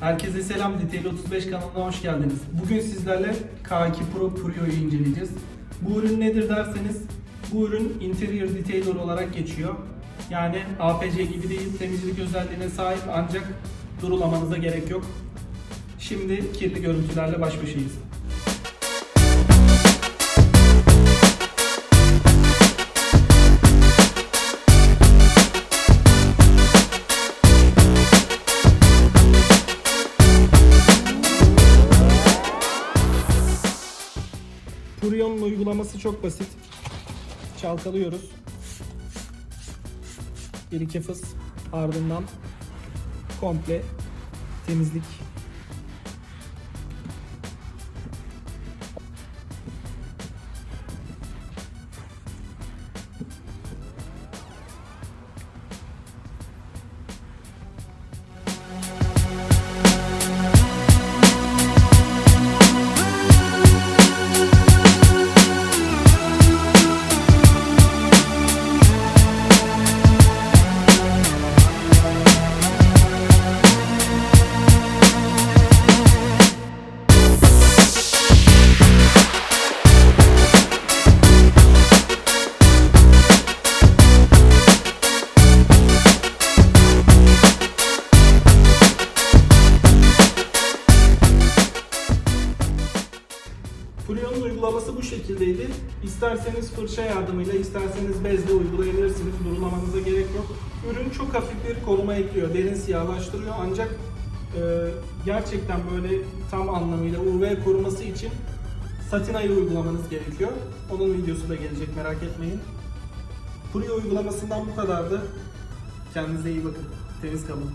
Herkese selam. Detail 35 kanalına hoş geldiniz. Bugün sizlerle K2 Pro Purio'yu inceleyeceğiz. Bu ürün nedir derseniz, bu ürün interior detailer olarak geçiyor. Yani APC gibi değil, temizlik özelliğine sahip ancak durulamanıza gerek yok. Şimdi kirli görüntülerle baş başayız. Purion'un uygulaması çok basit. Çalkalıyoruz. Bir iki fıs ardından komple temizlik Purion'un uygulaması bu şekildeydi. İsterseniz fırça yardımıyla, isterseniz bezle uygulayabilirsiniz. Durulamanıza gerek yok. Ürün çok hafif bir koruma ekliyor. Derin siyahlaştırıyor ancak e, gerçekten böyle tam anlamıyla UV koruması için Satina'yı uygulamanız gerekiyor. Onun videosu da gelecek merak etmeyin. Purio uygulamasından bu kadardı. Kendinize iyi bakın. Temiz kalın.